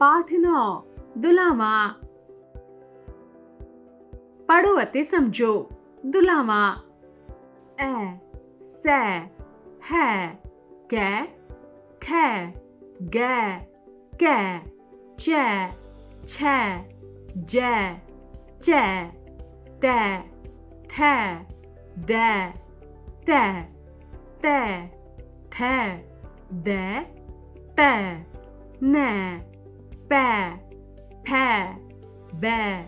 पाठनो दुलामा पढ़वते समझो दुलामा ए से है गे खे गे गे चे छे जे चे ते थे दे ते ते थे दे ते ने pé, pé, bé,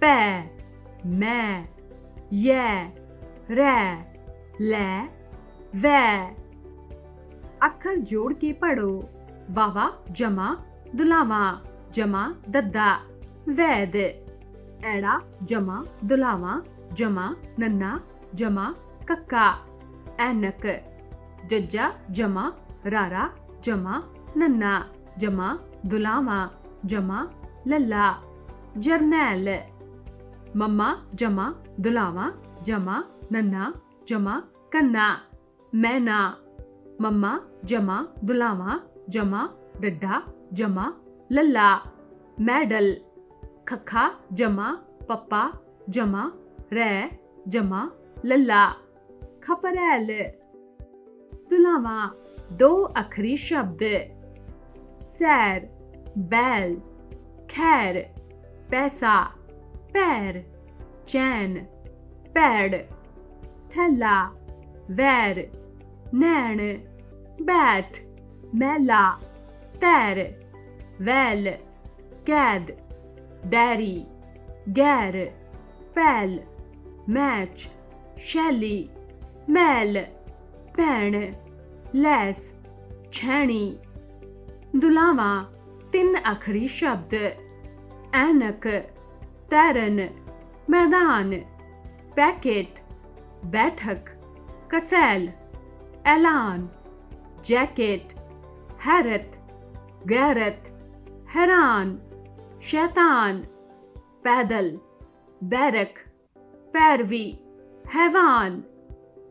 pé, mé, ye, रे, ले, वे। अक्षर जोड़ के पढ़ो। बाबा जमा दुलावा जमा दद्दा वैद। एड़ा जमा दुलावा जमा नन्ना जमा कक्का एनक जज्जा जमा रारा जमा नन्ना। जमा, दुलामा, जमा, लल्ला, जर्नैल। मम्मा, जमा दुलावा जमा नन्ना जमा कन्ना मैना। मम्मा, जमा दुलावा जमा डड्डा जमा, लल्ला, मैडल। खखा, जमा, पप्पा, जमा, रे, जमा, लल्ला। खपरैल। दुलावा दो अखरी शब्द। सैर, बैल, खैर, पैसा, पैर, चैन, पैड, थैला, वैर, नैण बैठ मैला, तैर, वैल, कैद, डैरी, गैर, पैल, मैच, शैली, मैल, पैण, लैस, छैणी। दुलावा तीन अखरी शब्द एनक तैरन, मैदान, पैकेट, बैठक, कसैल, ऐलान, जैकेट, हैरत, गैरत, हैरान, शैतान, पैदल, बैरक, पैरवी, हैवान,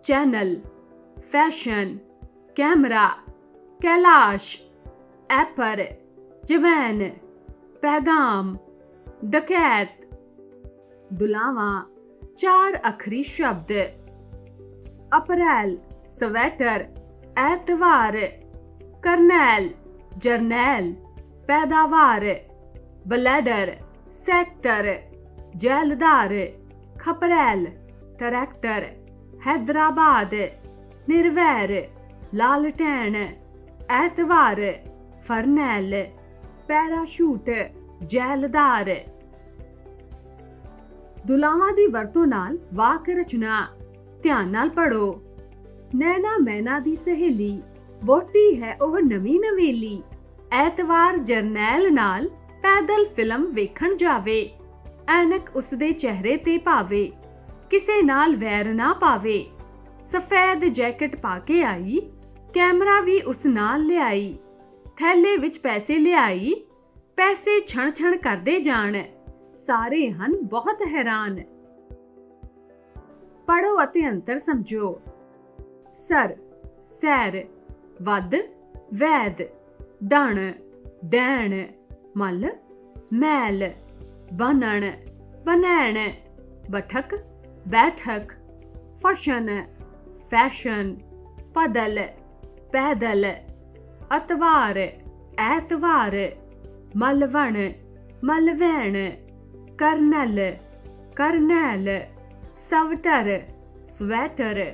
चैनल, फ़ैशन, कैमरा, कैलाश एपर जवैन पैगाम डकैत दुलावा चार अखरी शब्द अप्रैल स्वेटर एतवार करनैल जरनैल पैदावार ब्लैडर सेक्टर जैलदार खपरैल ट्रैक्टर हैदराबाद निर्वैर लालटैन एतवार ਫਰਨੈਲ, ਪੈਰਾਸ਼ੂਟ, ਜੈਲਦਾਰ। ਦੁਲਾਵਾਂ ਦੀ ਵਰਤੋਂ ਨਾਲ ਵਾਕ ਰਚਨਾ। ਧਿਆਨ ਨਾਲ ਪੜੋ ਨੈਣਾ ਮੈਨਾ ਦੀ ਸਹੇਲੀ। ਵੋਟੀ ਹੈ ਉਹ ਨਵੀਂ ਨਵੇਲੀ। ਐਤਵਾਰ ਜਰਨੈਲ ਨਾਲ ਪੈਦਲ ਫਿਲਮ ਵੇਖਣ ਜਾਵੇ। ਐਨਕ ਉਸਦੇ ਚਿਹਰੇ ਤੇ ਪਾਵੇ। ਕਿਸੇ ਨਾਲ ਵੈਰ ਨਾ ਪਾਵੇ। ਸਫੈਦ ਜੈਕਟ ਪਾ ਕੇ ਆਈ। ਕੈਮਰਾ ਵੀ ਉਸ ਨਾਲ ਲਿਆਈ। ਥੈਲੇ ਵਿੱਚ ਪੈਸੇ ਲਿਆਈ, ਪੈਸੇ ਛਣ ਛਣ ਕਰਦੇ ਜਾਣ, ਸਾਰੇ ਹਨ ਬਹੁਤ ਹੈਰਾਨ। ਪੜੋ ਅਤੇ ਅੰਤਰ ਸਮਝੋ। ਸਰ, ਸੈਰ ਵਦ ਵੈਦ ਦਣ ਦੈਣ, ਮਲ, ਮੈਲ, ਬਨਣ, ਬਨੈਣ, ਬਠਕ, ਬੈਠਕ, ਫਸ਼ਨ, ਫੈਸ਼ਨ, ਪਦਲ, ਪੈਦਲ। அத்வார் ஏத்வார் மல்வன் மல்வேன் கர்னல் கர்னேல் சவட்டர் ஸ்வேட்டர்